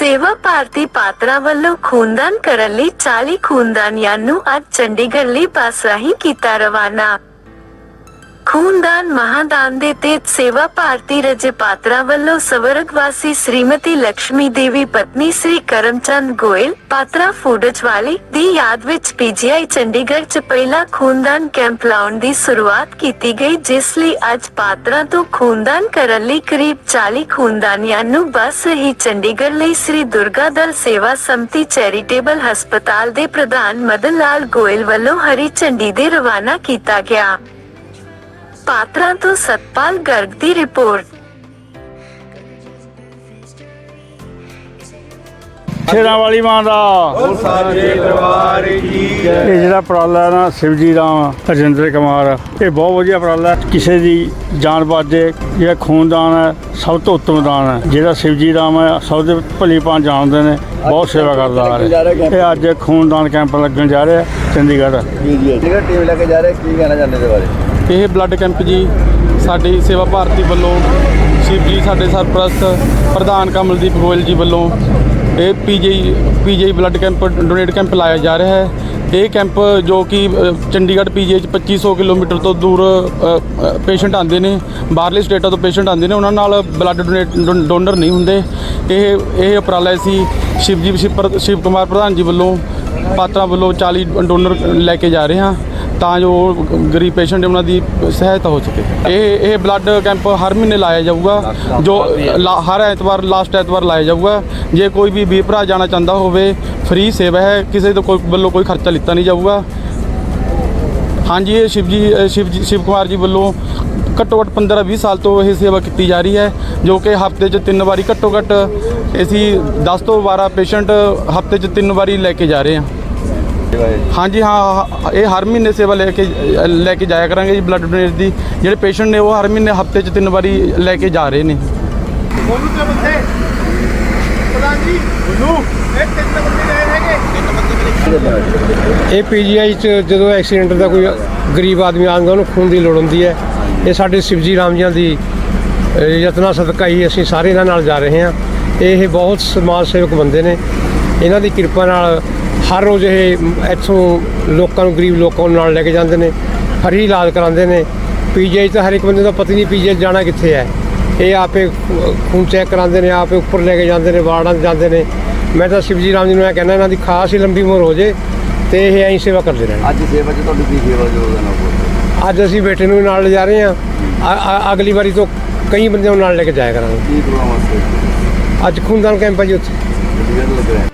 ਸੇਵਾ ਭਾਰਤੀ ਪਾਤਰਾਂ ਵੱਲੋਂ ਖੂਨਦਾਨ ਕਰਨ ਲਈ 40 ਖੂਨਦਾਨੀਆਂ ਨੂੰ ਅੱਜ ਚੰਡੀਗੜ੍ਹ ਲਈ ਬੱਸ ਰਾਹੀਂ ਕੀਤਾ ਰਵਾਨਾ। ਖੂਨਦਾਨ ਮਹਾਦਾਨ ਦੇ ਤਹਿਤ ਸੇਵਾ ਭਾਰਤੀ ਰਜੇ ਪਾਤਰਾ ਵੱਲੋਂ ਸਵਰਗਵਾਸੀ ਸ਼੍ਰੀਮਤੀ ਲక్ష్ਮੀ ਦੇਵੀ ਪਤਨੀ ਸ੍ਰੀ ਕਰਮਚੰਦ ਗੋਇਲ ਪਾਤਰਾ ਫੂਡਜ ਵਾਲੀ ਦੀ ਯਾਦ ਵਿੱਚ ਪੀਜੀਆਈ ਚੰਡੀਗੜ੍ਹ 'ਚ ਪਹਿਲਾ ਖੂਨਦਾਨ ਕੈਂਪ ਲਾਉਣ ਦੀ ਸ਼ੁਰੂਆਤ ਕੀਤੀ ਗਈ, ਜਿਸ ਲਈ ਅੱਜ ਪਾਤਰਾ ਤੋਂ ਖੂਨਦਾਨ ਕਰਨ ਲਈ ਕਰੀਬ 40 ਖੂਨਦਾਨੀਆਂ ਨੂੰ ਬੱਸ ਹੀ ਚੰਡੀਗੜ੍ਹ ਲਈ ਸ੍ਰੀ ਦੁਰਗਾ ਦਲ ਸੇਵਾ ਸੰਮਤੀ ਚੈਰੀਟੇਬਲ ਹਸਪਤਾਲ ਦੇ ਪ੍ਰਧਾਨ ਮਦਨ ਲਾਲ ਗੋਇਲ ਵੱਲੋਂ ਹਰੀ ਝੰਡੀ ਦੇ ਰਵਾਨਾ ਕੀਤਾ ਗਿਆ। ਪਾਤਰਾਂ ਤੋਂ ਸਤਪਾਲ ਗਰਗ ਦੀ ਰਿਪੋਰਟ। ਸ਼ੇਰਾਂ ਵਾਲੀ ਮਾਂ ਦਾ। ਸਾਜੇ ਦਰਬਾਰ ਕੀ ਇਹ ਜਿਹੜਾ ਉਪਰਾਲਾ ਨਾ ਸ਼ਿਵਜੀ ਰਾਮ ਰਜਿੰਦਰ ਕੁਮਾਰ ਇਹ ਬਹੁਤ ਵਧੀਆ ਉਪਰਾਲਾ। ਕਿਸੇ ਦੀ ਜਾਨ ਬਾਜੇ ਜਿਹੜਾ ਖੂਨਦਾਨ ਹੈ ਸਭ ਤੋਂ ਉੱਤਮ ਦਾਨ ਹੈ। ਜਿਹੜਾ ਸ਼ਿਵਜੀ ਰਾਮ ਹੈ ਸਭ ਦੇ ਭਲੀ ਭਾਂ ਜਾਣਦੇ ਨੇ ਬਹੁਤ ਸੇਵਾ ਕਰਦਾ ਆ ਰਿਹਾ। ਇਹ ਅੱਜ ਖੂਨਦਾਨ ਕੈਂਪ ਲੱਗਣ ਜਾ ਰਿਹਾ ਚੰਡੀਗੜ੍ਹ। ਜੀ ਜੀ ਜਿਹੜਾ ਟੀਮ ਲੈ ਕੇ ਜਾ ਰਹੇ? ਕੀ ਕਹਿਣਾ ਚਾਹੁੰਦੇ ਦੇ ਬਾਰੇ? ਇਹ ਬਲੱਡ ਕੈਂਪ ਜੀ ਸਾਡੀ ਸੇਵਾ ਭਾਰਤੀ ਵੱਲੋਂ ਸ਼ਿਵ ਜੀ ਸਾਡੇ ਸਰਪ੍ਰਸਤ ਪ੍ਰਧਾਨ ਕਮਲਦੀਪ ਗੋਇਲ ਜੀ ਵੱਲੋਂ ਇਹ PG PG blood camp donate camp ਲਾਇਆ ਜਾ ਰਿਹਾ ਹੈ। ਇਹ ਕੈਂਪ ਜੋ ਕਿ ਅ, ਚੰਡੀਗੜ੍ਹ ਪੀਜੀ ਚ 2500 ਕਿਲੋਮੀਟਰ ਤੋਂ ਦੂਰ ਪੇਸ਼ੈਂਟ ਆਉਂਦੇ ਨੇ ਬਾਹਰਲੇ ਸਟੇਟਾਂ ਤੋਂ ਪੇਸ਼ੈਂਟ ਆਉਂਦੇ ਨੇ ਉਹਨਾਂ ਨਾਲ ਬਲੱਡ ਡੋਨੇਟ ਡੋਨਰ ਨਹੀਂ ਹੁੰਦੇ। ਇਹ ਇਹ ਉਪਰਾਲਾ ਸੀ ਸ਼ਿਵਜੀ ਸ਼ਿਵ ਪ੍ਰ- ਸ਼ਿਵ ਕੁਮਾਰ ਪ੍ਰਧਾਨ ਜੀ ਵੱਲੋਂ ਪਾਤਰਾਂ ਵੱਲੋਂ 40 ਡੋਨਰ ਲੈ ਕੇ ਜਾ ਰਹੇ ਹਾਂ। ਤਾਂ ਜੋ ਗਰੀਬ ਪੇਸ਼ੈਂਟ ਉਹਨਾਂ ਦੀ ਸਹਾਇਤਾ ਹੋ ਸਕੇ। ਇਹ ਇਹ ਬਲੱਡ ਕੈਂਪ ਹਰ ਮਹੀਨੇ ਲਾਇਆ ਜਾਊਗਾ, ਜੋ ਲਾ- ਹਰ ਐਤਵਾਰ ਲਾਸਟ ਐਤਵਾਰ ਲਾਇਆ ਜਾਊਗਾ। ਜੇ ਕੋਈ ਵੀ ਵੀਰ ਭਰਾ ਜਾਣਾ ਚਾਹੁੰਦਾ ਹੋਵੇ ਫ੍ਰੀ ਸੇਵਾ ਹੈ, ਕਿਸੇ ਤੋਂ ਕੋਈ ਵੱਲੋਂ ਕੋਈ ਖਰਚਾ ਲਿੱਤਾ ਨਹੀਂ ਜਾਊਗਾ। ਹਾਂਜੀ, ਇਹ ਸ਼ਿਵ ਜੀ ਸ਼ਿਵ ਜੀ, ਸ਼ਿਵ ਕੁਮਾਰ ਜੀ ਵੱਲੋਂ ਘੱਟੋ ਘੱਟ 15 20 ਸਾਲ ਤੋਂ ਇਹ ਸੇਵਾ ਕੀਤੀ ਜਾ ਰਹੀ ਹੈ, ਜੋ ਕਿ ਹਫ਼ਤੇ 'ਚ ਤਿੰਨ ਵਾਰੀ ਘੱਟੋ ਘੱਟ ਅਸੀਂ 10 ਤੋਂ 12 ਪੇਸ਼ੈਂਟ ਹਫ਼ਤੇ 'ਚ ਤਿੰਨ ਵਾਰੀ ਲੈ ਕੇ ਜਾ ਰਹੇ ਹਾਂ। ਹਾਂਜੀ ਹਾਂ ਹਾਂ, ਇਹ ਹਰ ਮਹੀਨੇ ਸੇਵਾ ਲੈ ਕੇ ਲੈ ਕੇ ਜਾਇਆ ਕਰਾਂਗੇ ਜੀ ਬਲੱਡ ਡੋਨੇਟ ਦੀ। ਜਿਹੜੇ ਪੇਸ਼ੈਂਟ ਨੇ ਉਹ ਹਰ ਮਹੀਨੇ ਹਫ਼ਤੇ 'ਚ ਤਿੰਨ ਵਾਰੀ ਲੈ ਕੇ ਜਾ ਰਹੇ ਨੇ। ਇਹ ਪੀਜੀਆਈ ਚ ਜਦੋਂ ਐਕਸੀਡੈਂਟ ਦਾ ਕੋਈ ਗਰੀਬ ਆਦਮੀ ਆਉਂਦਾ ਉਹਨੂੰ ਖੂਨ ਦੀ ਲੋੜ ਹੁੰਦੀ ਹੈ। ਇਹ ਸਾਡੇ ਸ਼ਿਵਜੀ ਰਾਮ ਜੀਆਂ ਦੀ ਯਤਨਾਂ ਸਦਕਾ ਹੀ ਅਸੀਂ ਸਾਰੇ ਇਹਨਾਂ ਨਾਲ ਜਾ ਰਹੇ ਹਾਂ। ਇਹ ਬਹੁਤ ਸਮਾਜ ਸੇਵਕ ਬੰਦੇ ਨੇ। ਇਹਨਾਂ ਦੀ ਕਿਰਪਾ ਨਾਲ ਹਰ ਰੋਜ਼ ਇਹ ਇੱਥੋਂ ਲੋਕਾਂ ਨੂੰ ਗਰੀਬ ਲੋਕਾਂ ਨੂੰ ਨਾਲ ਲੈ ਕੇ ਜਾਂਦੇ ਨੇ ਫਰੀ ਇਲਾਜ ਕਰਾਉਂਦੇ ਨੇ। ਪੀਜੀਆਈ ਤਾਂ ਹਰ ਇੱਕ ਬੰਦੇ ਦਾ ਪਤਾ ਨਹੀਂ ਪੀਜੀਆਈ ਜਾਣਾ ਕਿੱਥੇ ਹੈ। ਇਹ ਆਪੇ ਖੂਨ ਚੈੱਕ ਕਰਾਉਂਦੇ ਨੇ ਆਪੇ ਉੱਪਰ ਲੈ ਕੇ ਜਾਂਦੇ ਨੇ ਵਾਰਡਾਂ 'ਚ ਜਾਂਦੇ ਨੇ। ਮੈਂ ਤਾਂ ਸ਼ਿਵਜੀ ਰਾਮ ਜੀ ਨੂੰ ਇਹ ਕਹਿੰਦਾ ਇਹਨਾਂ ਦੀ ਖਾਸ ਹੀ ਲੰਬੀ ਉਮਰ ਹੋ ਜੇ ਤੇ ਇਹ ਐਂ ਸੇਵਾ ਕਰਦੇ ਰਹਿਣ। ਅੱਜ ਸੇਵਾ ਚ ਤੁਹਾਡੀ ਕੀ ਸੇਵਾ ਯੋਗਦਾਨ ਹੋਊਗਾ ਅੱਜ ਅਸੀਂ ਬੇਟੇ ਨੂੰ ਨਾਲ ਲਿਜਾ ਰਹੇ ਹਾਂ। ਅਗਲੀ ਵਾਰੀ ਤੋਂ ਕਈ ਬੰਦਿਆਂ ਨੂੰ ਨਾਲ ਲੈ ਕੇ ਜਾਇਆ ਕਰਾਂਗੇ। ਕੀ ਪ੍ਰੋਗਰਾਮ ਵਾਸਤੇ ਅੱਜ? ਖੂਨਦਾਨ ਕੈਂਪ ਹੈ ਜੀ ਉੱਥੇ। ਚੰਡੀਗੜ੍ਹ ਲੱਗ ਰਿਹਾ।